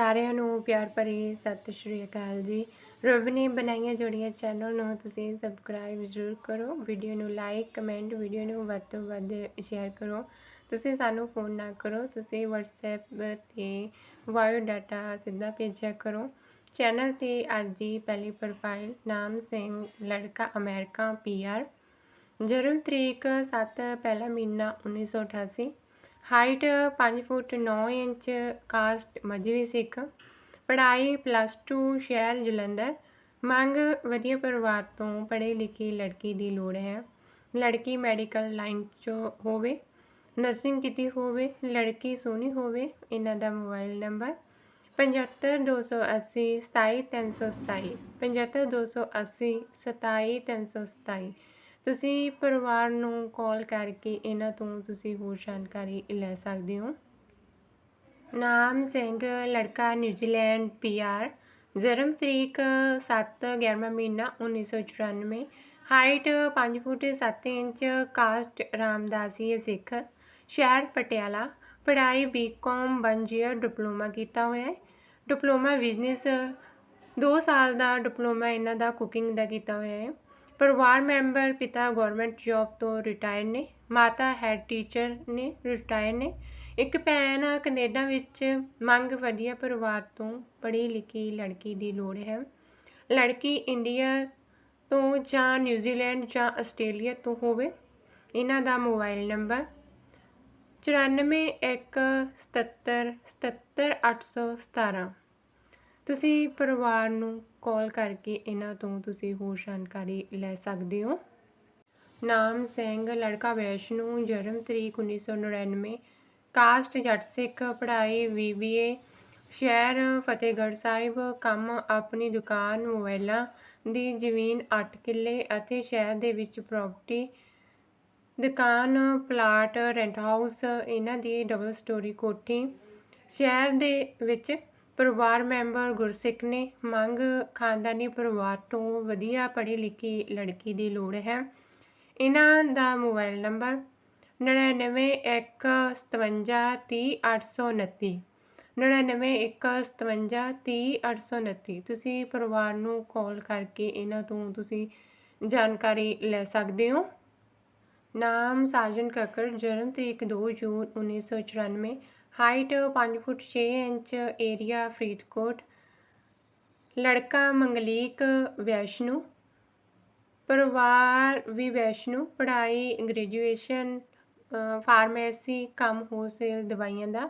ਸਾਰਿਆਂ ਨੂੰ ਪਿਆਰ ਭਰੀ ਸਤਿ ਸ਼੍ਰੀ ਅਕਾਲ ਜੀ। ਰੱਬ ਨੇ ਬਣਾਈਆਂ ਜੋੜੀਆਂ ਚੈਨਲ ਨੂੰ ਤੁਸੀਂ ਸਬਸਕ੍ਰਾਈਬ ਜ਼ਰੂਰ ਕਰੋ। ਵੀਡੀਓ ਨੂੰ ਲਾਈਕ ਕਮੈਂਟ ਵੀਡੀਓ ਨੂੰ ਵੱਧ ਤੋਂ ਵੱਧ ਸ਼ੇਅਰ ਕਰੋ। ਤੁਸੀਂ ਸਾਨੂੰ ਫੋਨ ਨਾ ਕਰੋ, ਤੁਸੀਂ WhatsApp ਤੇ ਵਾਇਓ ਡਾਟਾ ਸਿੱਧਾ ਭੇਜਿਆ ਕਰੋ। ਚੈਨਲ ਤੇ ਅੱਜ ਦੀ ਪਹਿਲੀ ਪ੍ਰੋਫਾਈਲ ਨਾਮ ਸਿੰਘ, ਲੜਕਾ ਅਮਰੀਕਾ ਪੀਆਰ ਜਨਮ ਤਰੀਕ 7 ਪਹਿਲਾ ਮਹੀਨਾ 1988 height 5 foot 9 inch, caste Mazhabi Sikh. ਪੜ੍ਹਾਈ ਪਲੱਸ 2 ਸ਼ਹਿਰ ਜਲੰਧਰ। ਮੰਗ ਵਧੀਆ ਪਰਿਵਾਰ ਤੋਂ ਪੜ੍ਹੇ ਲਿਖੀ ਲੜਕੀ ਦੀ ਲੋੜ ਹੈ। ਲੜਕੀ ਮੈਡੀਕਲ ਲਾਈਨ 'ਚ ਹੋਵੇ ਨਰਸਿੰਗ ਕੀਤੀ ਹੋਵੇ, ਲੜਕੀ ਸੋਹਣੀ ਹੋਵੇ, ਇਹਨਾਂ ਦਾ ਮੋਬਾਈਲ ਨੰਬਰ 75280 27327 75280 27327 ਤੁਸੀਂ ਪਰਿਵਾਰ ਨੂੰ ਕਾਲ ਕਰਕੇ ਇਹਨਾਂ ਤੋਂ ਤੁਸੀਂ ਹੋਰ ਜਾਣਕਾਰੀ ਲੈ ਸਕਦੇ ਹੋ। ਨਾਮ ਸਿੰਘ, ਲੜਕਾ ਨਿਊਜ਼ੀਲੈਂਡ ਪੀਆਰ ਜਨਮ ਤਰੀਕ 7 11ਵਾਂ ਮਹੀਨਾ 1994 height 5 foot 7 inch caste Ramdasi Sikh, ਸ਼ਹਿਰ ਪਟਿਆਲਾ, ਪੜ੍ਹਾਈ ਬੀਕਾਮ ਬੰਜੀਅਰ ਡਿਪਲੋਮਾ ਕੀਤਾ ਹੋਇਆ ਹੈ। ਡਿਪਲੋਮਾ ਬਿਜ਼ਨਸ 2 ਸਾਲ ਦਾ ਡਿਪਲੋਮਾ ਇਹਨਾਂ ਦਾ ਕੁਕਿੰਗ ਦਾ ਕੀਤਾ ਹੋਇਆ ਹੈ। ਪਰਿਵਾਰ ਮੈਂਬਰ, ਪਿਤਾ ਗਵਰਨਮੈਂਟ ਜੌਬ ਤੋਂ ਰਿਟਾਇਰ ਨੇ, ਮਾਤਾ ਹੈਡ ਟੀਚਰ ਨੇ ਰਿਟਾਇਰ ਨੇ। ਇੱਕ ਭੈਣ ਕੈਨੇਡਾ ਵਿੱਚ ਮੰਗ ਵਧੀਆ ਪਰਿਵਾਰ ਤੋਂ ਪੜ੍ਹੀ ਲਿਖੀ ਲੜਕੀ ਦੀ ਲੋੜ ਹੈ। ਲੜਕੀ ਇੰਡੀਆ ਤੋਂ ਜਾਂ ਨਿਊਜ਼ੀਲੈਂਡ ਜਾਂ ਆਸਟ੍ਰੇਲੀਆ ਤੋਂ ਹੋਵੇ, ਇਹਨਾਂ ਦਾ ਮੋਬਾਈਲ ਨੰਬਰ 9417777817 ਤੁਸੀਂ ਪਰਿਵਾਰ ਨੂੰ ਕਾਲ ਕਰਕੇ ਇਹਨਾਂ ਤੋਂ ਤੁਸੀਂ ਹੋਰ ਜਾਣਕਾਰੀ ਲੈ ਸਕਦੇ ਹੋ। ਨਾਮ ਸਿੰਘ, ਲੜਕਾ ਵੈਸ਼ਨੂ, ਜਨਮ ਤਰੀਕ 1999 ਕਾਸਟ ਜੱਟ ਸਿੱਖ, ਪੜ੍ਹਾਈ ਬੀਬੀਏ, ਸ਼ਹਿਰ ਫਤਿਹਗੜ੍ਹ ਸਾਹਿਬ, ਕੰਮ ਆਪਣੀ ਦੁਕਾਨ ਮੋਬਾਈਲਾਂ ਦੀ ਜ਼ਮੀਨ 8 ਕਿੱਲੇ ਅਤੇ ਸ਼ਹਿਰ ਦੇ ਵਿੱਚ ਪ੍ਰਾਪਰਟੀ ਦੁਕਾਨ, ਪਲਾਟ ਰੈਂਟ ਹਾਊਸ ਇਹਨਾਂ ਦੀ ਡਬਲ ਸਟੋਰੀ ਕੋਠੀ, ਸ਼ਹਿਰ ਦੇ ਵਿੱਚ ਪਰਿਵਾਰ ਮੈਂਬਰ ਗੁਰਸਿੱਖ ਨੇ ਮੰਗ ਖਾਨਦਾਨੀ ਪਰਿਵਾਰ ਤੋਂ ਵਧੀਆ ਪੜ੍ਹੀ ਲਿਖੀ ਲੜਕੀ ਦੀ ਲੋੜ ਹੈ। ਇਹਨਾਂ ਦਾ ਮੋਬਾਈਲ ਨੰਬਰ 9915530829 9915530829 ਤੁਸੀਂ ਪਰਿਵਾਰ ਨੂੰ ਕਾਲ ਕਰਕੇ ਇਹਨਾਂ ਤੋਂ ਤੁਸੀਂ ਜਾਣਕਾਰੀ ਲੈ ਸਕਦੇ ਹੋ। ਨਾਮ ਸਾਜਨ ਕੱਕੜ, ਜਨਮ ਤਰੀਕ 2 ਜੂਨ 1994 height 5 foot 6 inch, area Faridkot. ਲੜਕਾ ਮੰਗਲੀਕ ਵੈਸ਼ਨੂ। ਪਰਿਵਾਰ ਵੀ ਵੈਸ਼ਨੂ। ਪੜ੍ਹਾਈ ਗ੍ਰੈਜੂਏਸ਼ਨ ਫਾਰਮੇਸੀ ਕੰਮ ਹੋਲਸੇਲ ਦਵਾਈਆਂ ਦਾ।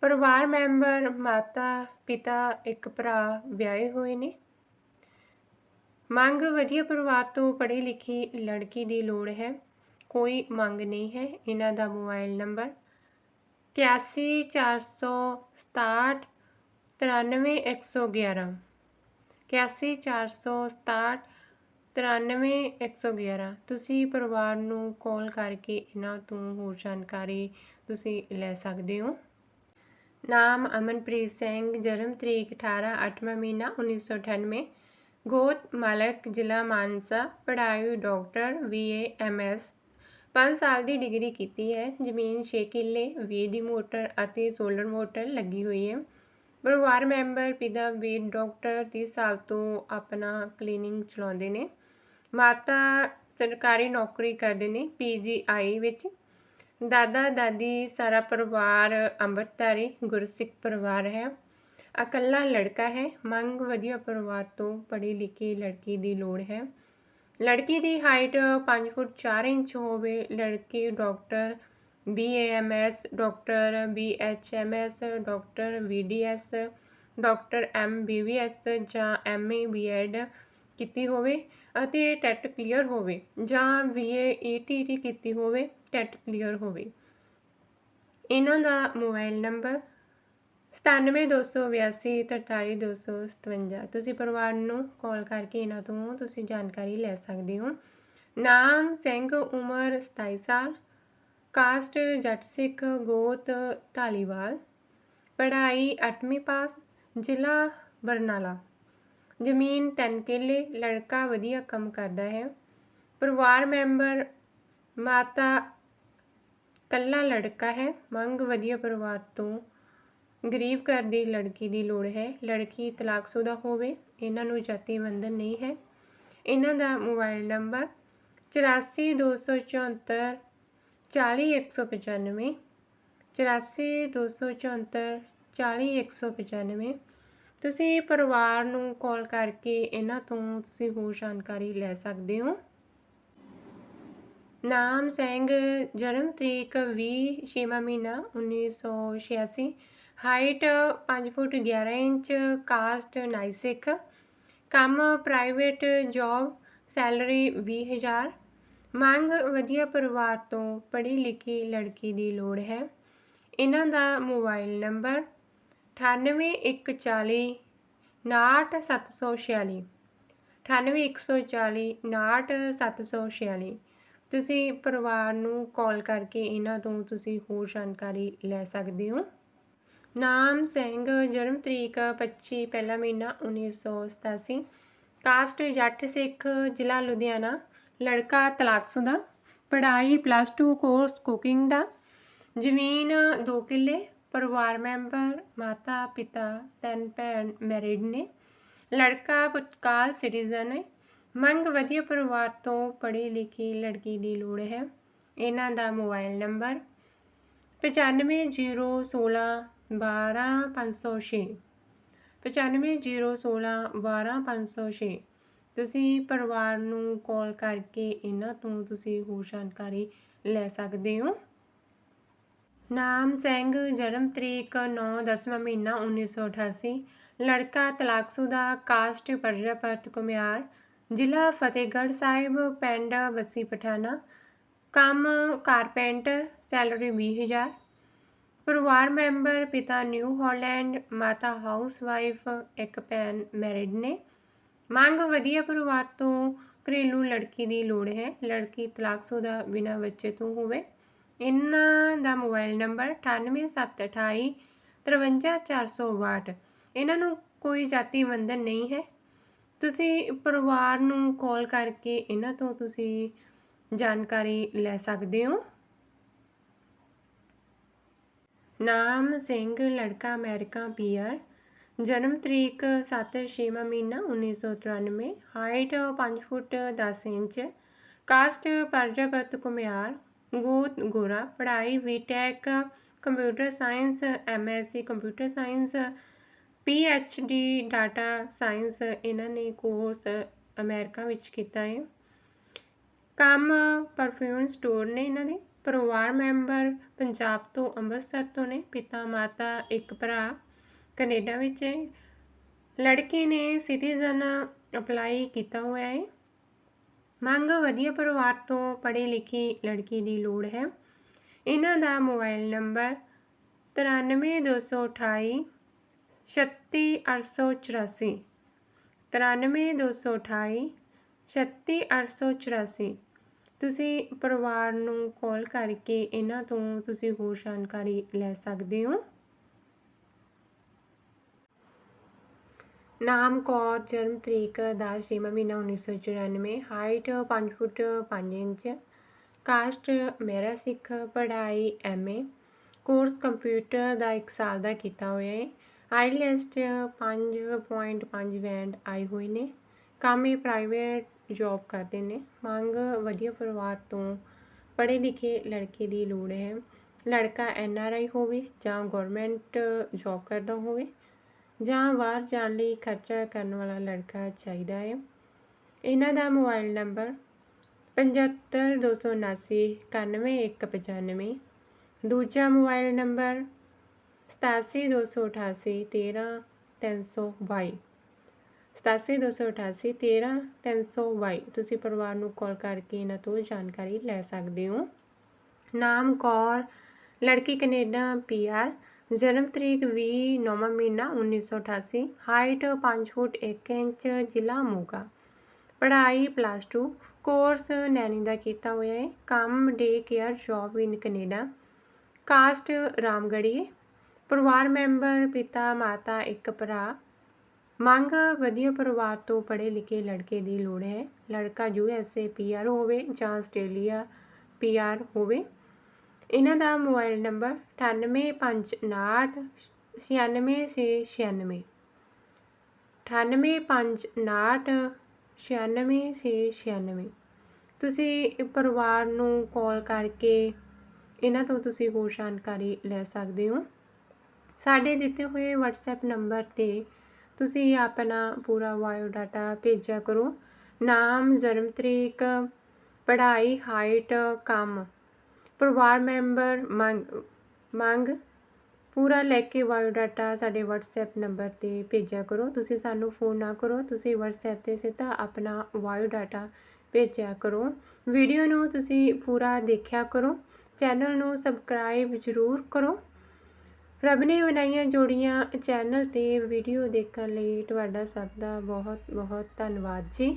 ਪਰਿਵਾਰ ਮੈਂਬਰ, ਮਾਤਾ, ਪਿਤਾ, ਇੱਕ ਭਰਾ ਵਿਆਹੇ ਹੋਏ ਨੇ। ਮੰਗ ਵਧੀਆ ਪਰਿਵਾਰ ਤੋਂ ਪੜ੍ਹੀ ਲਿਖੀ ਲੜਕੀ ਦੀ ਲੋੜ ਹੈ। ਕੋਈ ਮੰਗ ਨਹੀਂ ਹੈ। ਇਹਨਾਂ ਦਾ ਮੋਬਾਈਲ ਨੰਬਰ 814667 93111 814667 93111 ਤੁਸੀਂ ਪਰਿਵਾਰ ਨੂੰ ਕਾਲ ਕਰਕੇ ਇਹਨਾਂ ਤੋਂ ਹੋਰ ਜਾਣਕਾਰੀ ਤੁਸੀਂ ਲੈ ਸਕਦੇ ਹੋ। ਨਾਮ ਅਮਨਪ੍ਰੀਤ ਸਿੰਘ, ਜਨਮ ਤਰੀਕ 18 8ਵਾਂ ਮਹੀਨਾ 1998 ਗੋਤ ਮਾਲਕ, ਜ਼ਿਲ੍ਹਾ ਮਾਨਸਾ, ਪੜ੍ਹਾਈ ਡਾਕਟਰ ਵੀਏ ਐਮਐਸ 5 ਸਾਲ ਦੀ ਡਿਗਰੀ ਕੀਤੀ ਹੈ। ਜ਼ਮੀਨ 6 ਕਿੱਲੇ ਵੀ ਦੀ ਮੋਟਰ ਅਤੇ ਸੋਲਰ ਮੋਟਰ ਲੱਗੀ ਹੋਈ ਹੈ। ਪਰਿਵਾਰ ਮੈਂਬਰ ਪਿਤਾ ਵੀ ਡਾਕਟਰ 30 ਸਾਲ ਤੋਂ ਆਪਣਾ ਕਲੀਨਿੰਗ ਚਲਾਉਂਦੇ ਨੇ। ਮਾਤਾ ਸਰਕਾਰੀ ਨੌਕਰੀ ਕਰਦੇ ਨੇ ਪੀਜੀਆਈ ਵਿੱਚ। ਦਾਦਾ, ਦਾਦੀ, ਸਾਰਾ ਪਰਿਵਾਰ ਅੰਮ੍ਰਿਤਧਾਰੀ, ਗੁਰਸਿੱਖ ਪਰਿਵਾਰ ਹੈ। ਇਕੱਲਾ ਲੜਕਾ ਹੈ। ਮੰਗ ਵਧੀਆ ਪਰਿਵਾਰ ਤੋਂ ਪੜ੍ਹੀ ਲਿਖੀ ਲੜਕੀ ਦੀ ਲੋੜ ਹੈ। ਲੜਕੀ ਦੀ ਹਾਈਟ 5 ਫੁੱਟ 4 ਇੰਚ ਹੋਵੇ, ਲੜਕੀ doctor BAMS doctor BHMS doctor VDS doctor MBBS ਜਾਂ ਐਮਏ ਬੀਐਡ ਕੀਤੀ ਹੋਵੇ ਅਤੇ ਟੈਟ ਕਲੀਅਰ ਹੋਵੇ ਜਾਂ ਬੀਏ ਈਟੀਟੀ ਕੀਤੀ ਹੋਵੇ, ਟੈਟ ਕਲੀਅਰ ਹੋਵੇ। ਇਹਨਾਂ ਦਾ ਮੋਬਾਈਲ ਨੰਬਰ 9728243257 ਤੁਸੀਂ ਪਰਿਵਾਰ ਨੂੰ ਕਾਲ ਕਰਕੇ ਇਹਨਾਂ ਤੋਂ ਤੁਸੀਂ ਜਾਣਕਾਰੀ ਲੈ ਸਕਦੇ ਹੋ। ਨਾਮ ਸਿੰਘ, ਉਮਰ 27 ਸਾਲ। ਕਾਸਟ, ਜੱਟ ਸਿੱਖ, ਗੋਤ, ਧਾਲੀਵਾਲ। ਪੜ੍ਹਾਈ 8ਵੀਂ ਪਾਸ, ਜ਼ਿਲ੍ਹਾ ਬਰਨਾਲਾ। ਜ਼ਮੀਨ 3 ਕਿੱਲੇ, ਲੜਕਾ ਵਧੀਆ ਕੰਮ ਕਰਦਾ ਹੈ। ਪਰਿਵਾਰ ਮੈਂਬਰ, ਮਾਤਾ ਕੱਲਾ ਲੜਕਾ ਹੈ। ਮੰਗ ਵਧੀਆ ਪਰਿਵਾਰ ਤੋਂ ਗਰੀਬ ਘਰ ਦੀ ਲੜਕੀ ਦੀ ਲੋੜ ਹੈ। ਲੜਕੀ ਤਲਾਕਸ਼ੁਦਾ ਹੋਵੇ, ਇਹਨਾਂ ਨੂੰ ਜਾਤੀ ਬੰਧਨ ਨਹੀਂ ਹੈ। ਇਹਨਾਂ ਦਾ ਮੋਬਾਈਲ ਨੰਬਰ 84274 40195 84274 40195 ਤੁਸੀਂ ਪਰਿਵਾਰ ਨੂੰ ਕਾਲ ਕਰਕੇ ਇਹਨਾਂ ਤੋਂ ਤੁਸੀਂ ਹੋਰ ਜਾਣਕਾਰੀ ਲੈ ਸਕਦੇ ਹੋ। ਨਾਮ ਸਿੰਘ, ਜਨਮ ਤਰੀਕ 20 ਛੇਵਾਂ ਮਹੀਨਾ 1986 ਹਾਈਟ 5 ਫੁੱਟ 11 ਇੰਚ, ਕਾਸਟ ਨਾਈ ਕੰਮ ਪ੍ਰਾਈਵੇਟ ਜੌਬ ਸੈਲਰੀ 20000 ਮੰਗ ਵਧੀਆ ਪਰਿਵਾਰ ਤੋਂ ਪੜ੍ਹੀ ਲਿਖੀ ਲੜਕੀ ਦੀ ਲੋੜ ਹੈ। ਇਹਨਾਂ ਦਾ ਮੋਬਾਈਲ ਨੰਬਰ 98140 69746 98140 69746 ਤੁਸੀਂ ਪਰਿਵਾਰ ਨੂੰ ਕਾਲ ਕਰਕੇ ਇਹਨਾਂ ਤੋਂ ਤੁਸੀਂ ਹੋਰ ਜਾਣਕਾਰੀ ਲੈ ਸਕਦੇ ਹੋ। ਨਾਮ ਸਿੰਘ, ਜਨਮ ਤਰੀਕ 25 ਪਹਿਲਾ ਮਹੀਨਾ 1987 ਕਾਸਟ ਜੱਟ ਸਿੱਖ, ਜ਼ਿਲ੍ਹਾ ਲੁਧਿਆਣਾ। ਲੜਕਾ ਤਲਾਕਸ਼ੁਦਾ ਪੜ੍ਹਾਈ ਪਲੱਸ 2 ਕੋਰਸ ਕੁਕਿੰਗ ਦਾ। ਜ਼ਮੀਨ 2 ਕਿੱਲੇ। ਪਰਿਵਾਰ ਮੈਂਬਰ, ਮਾਤਾ, ਪਿਤਾ, ਤਿੰਨ ਭੈਣ ਮੈਰਿਡ ਨੇ। ਲੜਕਾ ਪੁਤਕਾਲ ਸਿਟੀਜ਼ਨ ਹੈ। ਮੰਗ ਵਧੀਆ ਪਰਿਵਾਰ ਤੋਂ ਪੜ੍ਹੀ ਲਿਖੀ ਲੜਕੀ ਦੀ ਲੋੜ ਹੈ। ਇਹਨਾਂ ਦਾ ਮੋਬਾਈਲ ਨੰਬਰ 950161 12506 950161 12506 ਤੁਸੀਂ ਪਰਿਵਾਰ ਨੂੰ ਕਾਲ ਕਰਕੇ ਇਹਨਾਂ ਤੋਂ ਤੁਸੀਂ ਹੋਰ ਜਾਣਕਾਰੀ ਲੈ ਸਕਦੇ ਹੋ। ਨਾਮ ਸਿੰਘ, ਜਨਮ ਤਰੀਕ 9 ਦਸਵਾਂ ਮਹੀਨਾ 1988 ਲੜਕਾ ਤਲਾਕਸ਼ੁਦਾ ਕਾਸਟ ਪ੍ਰਜਾਪਤ ਕੁਮਾਰ ਜ਼ਿਲ੍ਹਾ ਫਤਿਹਗੜ੍ਹ ਸਾਹਿਬ, ਪਿੰਡ ਬੱਸੀ ਪਠਾਣਾ। ਕੰਮ ਕਾਰਪੈਂਟਰ, ਸੈਲਰੀ 20000 ਪਰਿਵਾਰ ਮੈਂਬਰ ਪਿਤਾ ਨਿਊ ਹਾਲੈਂਡ, ਮਾਤਾ ਹਾਊਸਵਾਈਫ ਇੱਕ ਭੈਣ ਮੈਰਿਡ ਨੇ। ਮੰਗ ਵਧੀਆ ਪਰਿਵਾਰ ਤੋਂ ਘਰੇਲੂ ਲੜਕੀ ਦੀ ਲੋੜ ਹੈ। ਲੜਕੀ ਤਲਾਕਸ਼ੁਦਾ ਬਿਨਾਂ ਬੱਚੇ ਤੋਂ ਹੋਵੇ। ਇਹਨਾਂ ਦਾ ਮੋਬਾਈਲ ਨੰਬਰ 98728 53462 ਇਹਨਾਂ ਨੂੰ ਕੋਈ ਜਾਤੀ ਬੰਧਨ ਨਹੀਂ ਹੈ। ਤੁਸੀਂ ਪਰਿਵਾਰ ਨੂੰ ਕਾਲ ਕਰਕੇ ਇਹਨਾਂ ਤੋਂ ਤੁਸੀਂ ਜਾਣਕਾਰੀ ਲੈ ਸਕਦੇ ਹੋ। ਨਾਮ ਸਿੰਘ, ਲੜਕਾ ਅਮਰੀਕਾ ਪੀਆਰ ਜਨਮ ਤਰੀਕ 7 ਛੇਵਾਂ ਮਹੀਨਾ 1993 height 5 foot 10 inch, caste Prajapat Kumar ਗੋਤ ਗੋਰਾ। ਪੜ੍ਹਾਈ BTech, computer science, MSc computer science the data science. ਇਹਨਾਂ ਨੇ ਕੋਰਸ ਅਮਰੀਕਾ ਵਿੱਚ ਕੀਤਾ ਹੈ ਕੰਮ ਪਰਫਿਊਮ ਸਟੋਰ ਨੇ ਇਹਨਾਂ ਦੇ। ਪਰਿਵਾਰ ਮੈਂਬਰ ਪੰਜਾਬ ਤੋਂ ਅੰਮ੍ਰਿਤਸਰ ਤੋਂ ਨੇ, ਪਿਤਾ, ਮਾਤਾ, ਇੱਕ ਭਰਾ, ਕੈਨੇਡਾ ਵਿੱਚ ਹੈ। ਲੜਕੇ ਨੇ ਸਿਟੀਜ਼ਨ ਅਪਲਾਈ ਕੀਤਾ ਹੋਇਆ ਹੈ। ਮੰਗ ਵਧੀਆ ਪਰਿਵਾਰ ਤੋਂ ਪੜ੍ਹੀ ਲਿਖੀ ਲੜਕੀ ਦੀ ਲੋੜ ਹੈ। ਇਹਨਾਂ ਦਾ ਮੋਬਾਈਲ ਨੰਬਰ 93228 36884 93228 36884 ਤੁਸੀਂ ਪਰਿਵਾਰ ਨੂੰ ਕਾਲ ਕਰਕੇ ਇਹਨਾਂ ਤੋਂ ਤੁਸੀਂ ਹੋਰ ਜਾਣਕਾਰੀ ਲੈ ਸਕਦੇ ਹੋ? ਨਾਮ ਕੌਰ, ਜਨਮ ਤਰੀਕ 10 ਛੇਵਾਂ ਮਹੀਨਾ 1994 ਹਾਈਟ 5 ਫੁੱਟ 5 ਇੰਚ ਕਾਸਟ ਮੇਰਾ ਸਿੱਖ, ਪੜ੍ਹਾਈ ਐਮਏ ਕੋਰਸ ਕੰਪਿਊਟਰ ਦਾ 1 ਸਾਲ ਦਾ ਕੀਤਾ ਹੋਇਆ ਹੈ ਆਈਲੈਸਟ 5.5 ਬੈਂਡ ਆਏ ਹੋਏ ਨੇ, ਕੰਮ ਇਹ ਪ੍ਰਾਈਵੇਟ ਜੌਬ ਕਰਦੇ ਨੇ। ਮੰਗ ਵਧੀਆ ਪਰਿਵਾਰ ਤੋਂ ਪੜ੍ਹੇ ਲਿਖੇ ਲੜਕੇ ਦੀ ਲੋੜ ਹੈ। ਲੜਕਾ ਐਨ ਆਰ ਆਈ ਹੋਵੇ ਜਾਂ ਗਵਰਨਮੈਂਟ ਜੌਬ ਕਰਦਾ ਹੋਵੇ ਜਾਂ ਬਾਹਰ ਜਾਣ ਲਈ ਖਰਚਾ ਕਰਨ ਵਾਲਾ ਲੜਕਾ ਚਾਹੀਦਾ ਹੈ। ਇਹਨਾਂ ਦਾ ਮੋਬਾਈਲ ਨੰਬਰ 75279 91195 ਦੂਜਾ ਮੋਬਾਈਲ ਨੰਬਰ 8728 13322 8728 13322 ਤੁਸੀਂ ਪਰਿਵਾਰ ਨੂੰ ਕਾਲ ਕਰਕੇ ਇਹਨਾਂ ਤੋਂ ਜਾਣਕਾਰੀ ਲੈ ਸਕਦੇ ਹੋ। ਨਾਮ ਕੌਰ, ਲੜਕੀ ਕੈਨੇਡਾ ਪੀਆਰ ਜਨਮ ਤਰੀਕ 20 ਨੌਵਾਂ ਮਹੀਨਾ 1988 ਹਾਈਟ 5 ਫੁੱਟ 1 ਇੰਚ, ਜ਼ਿਲ੍ਹਾ ਮੋਗਾ। ਪੜ੍ਹਾਈ ਪਲੱਸ 2 ਕੋਰਸ ਨੈਣੀ ਦਾ ਕੀਤਾ ਹੋਇਆ ਹੈ ਕੰਮ day care job in Canada. Caste Ramgarhia ਪਰਿਵਾਰ ਮੈਂਬਰ ਪਿਤਾ, ਮਾਤਾ, ਇੱਕ ਭਰਾ। ਮੰਗ ਵਧੀਆ ਪਰਿਵਾਰ ਤੋਂ ਪੜ੍ਹੇ ਲਿਖੇ ਲੜਕੇ ਦੀ ਲੋੜ ਹੈ। ਲੜਕਾ U S A P R ਹੋਵੇ ਜਾਂ ਆਸਟ੍ਰੇਲੀਆ ਪੀ ਆਰ ਹੋਵੇ। ਇਹਨਾਂ ਦਾ ਮੋਬਾਈਲ ਨੰਬਰ 9859 ਛਿਆਨਵੇਂ ਛੇ ਛਿਆਨਵੇਂ। ਅਠਾਨਵੇਂ ਪੰਜ ਉਣਾਹਠ, ਛਿਆਨਵੇਂ ਛੇ ਛਿਆਨਵੇਂ। ਤੁਸੀਂ ਪਰਿਵਾਰ ਨੂੰ ਕਾਲ ਕਰਕੇ ਇਹਨਾਂ ਤੋਂ ਤੁਸੀਂ ਹੋਰ ਜਾਣਕਾਰੀ ਲੈ ਸਕਦੇ ਹੋ। ਸਾਡੇ ਦਿੱਤੇ ਹੋਏ WhatsApp ਨੰਬਰ ਤੇ ਤੁਸੀਂ ਆਪਣਾ ਪੂਰਾ ਬਾਇਓ ਡਾਟਾ ਭੇਜਿਆ ਕਰੋ। ਨਾਮ, ਜਨਮ ਤਰੀਕ, ਪੜ੍ਹਾਈ, ਹਾਈਟ, ਕੰਮ। ਪਰਿਵਾਰ ਮੈਂਬਰ ਮੰਗ ਮੰਗ। ਪੂਰਾ ਲੈ ਕੇ ਬਾਇਓ ਡਾਟਾ ਸਾਡੇ WhatsApp ਨੰਬਰ ਤੇ ਭੇਜਿਆ ਕਰੋ। ਤੁਸੀਂ ਸਾਨੂੰ ਫੋਨ ਨਾ ਕਰੋ। ਤੁਸੀਂ WhatsApp ਤੇ ਸਿੱਧਾ ਆਪਣਾ ਬਾਇਓ ਡਾਟਾ ਭੇਜਿਆ ਕਰੋ। ਵੀਡੀਓ ਨੂੰ ਤੁਸੀਂ ਪੂਰਾ ਦੇਖਿਆ ਕਰੋ। ਚੈਨਲ ਨੂੰ ਸਬਸਕ੍ਰਾਈਬ ਜ਼ਰੂਰ ਕਰੋ। ਰੱਬ ਨੇ ਬਣਾਈਆਂ ਜੋੜੀਆਂ ਚੈਨਲ ਤੇ ਵੀਡੀਓ ਦੇਖਣ ਲਈ ਤੁਹਾਡਾ ਸਭ ਦਾ ਬਹੁਤ ਬਹੁਤ ਧੰਨਵਾਦ ਜੀ।